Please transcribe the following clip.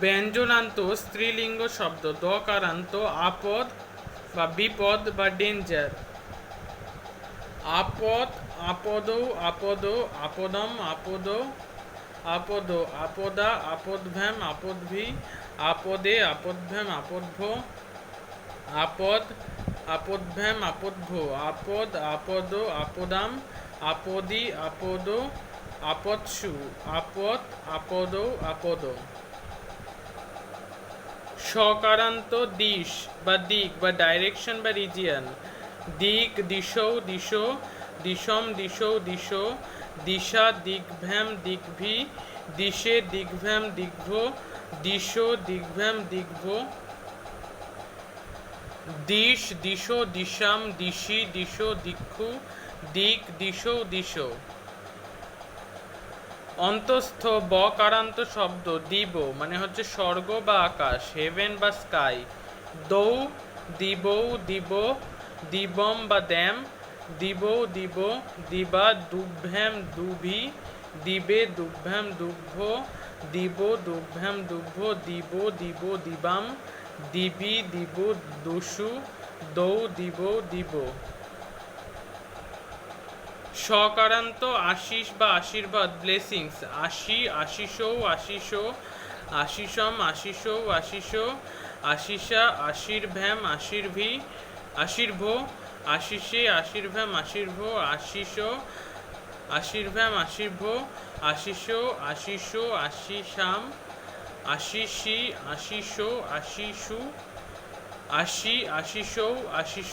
ব্যঞ্জনান্ত স্ত্রীলিঙ্গ শব্দ, দকারান্ত, আপদ বা বিপদ বা ডেঞ্জার আপদ আপদ আপদ, আপদম, আপদ আপদ, আপদা, আপদভ্যাম, আপদভি, আপদে, আপদভ্যাম, আপদভ, আপদ, আপদভ্যাম, আপদভ, আপদ আপদ, আপদাম, আপদি, আপদ আপৎসু আপদ আপদ আপদ। সকারান্ত দিশ বা দিক বা ডাইরেকশন বা রিজিয়ন দিক, দিশৌ, দিশো, দিশম, দিশৌ, দিশো, দিশা, দিগ্ভ্যাম, দিগ্ভি, দিশে, দিগ্ভ্যাম, দিগ্ভ, দিশো, দিগ্ভ্যাম, দিগ্ভ। দিশ, দিশো, দিশাম, দিশি, দিশো, দিক্ষু, দিক, দিশো দিশো। অন্তস্থ বকারান্ত শব্দ, দিব মানে হচ্ছে স্বর্গ বা আকাশ হেভেন বা স্কাই দৌ, দিবৌ, দিব, দিবম বা দ্যাম, দিব দিব, দিবা, দুভ্যাম, দুভি, দিবে, দুভ্যাম দুগ্ভ দিব, দুভ্যাম দুগ্ভ দিব দিব, দিবাম, দিবি, দিব দস্যু দৌ, দিব দিব। সকারান্ত আশিস বা আশীর্বাদ ব্লেসিংস। আশি, আশিসৌ, আশিস, আশিসম, আশিসৌ, আশিস, আশিসা, আশীর্ভ্যাম, আশীর্ভি, আশীর্ভ, আশিসে আশীর্ভ্যাম, আশীর্ভ, আশিস, আশীর্ভ্যাম, আশীর্ভ, আশিস আশিস, আশিসাম, আশিসি, আশিস, আশিসু, আশি, আশিসৌ, আশিস।